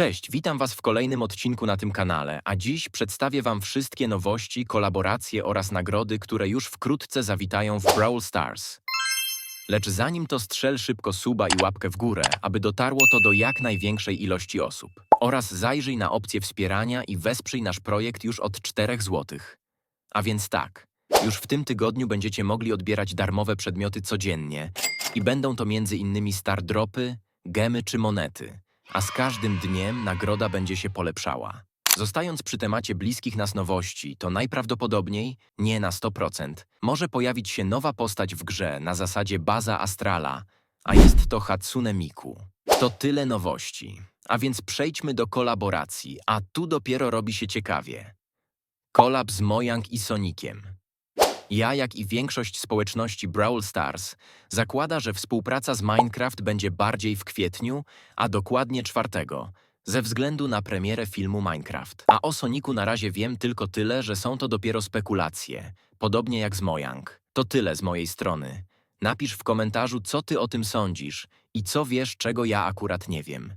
Cześć, witam Was w kolejnym odcinku na tym kanale, a dziś przedstawię Wam wszystkie nowości, kolaboracje oraz nagrody, które już wkrótce zawitają w Brawl Stars. Lecz zanim to strzel szybko suba i łapkę w górę, aby dotarło to do jak największej ilości osób. Oraz zajrzyj na opcję wspierania i wesprzyj nasz projekt już od 4 zł. A więc tak, już w tym tygodniu będziecie mogli odbierać darmowe przedmioty codziennie i będą to m.in. star dropy, gemy czy monety a z każdym dniem nagroda będzie się polepszała. Zostając przy temacie bliskich nas nowości, to najprawdopodobniej, nie na 100%, może pojawić się nowa postać w grze na zasadzie baza astrala, a jest to Hatsune Miku. To tyle nowości. A więc przejdźmy do kolaboracji, a tu dopiero robi się ciekawie. Kolab z Mojang i Sonikiem. Ja, jak i większość społeczności Brawl Stars, zakłada, że współpraca z Minecraft będzie bardziej w kwietniu, a dokładnie czwartego, ze względu na premierę filmu Minecraft. A o Soniku na razie wiem tylko tyle, że są to dopiero spekulacje, podobnie jak z Mojang. To tyle z mojej strony. Napisz w komentarzu, co ty o tym sądzisz i co wiesz, czego ja akurat nie wiem.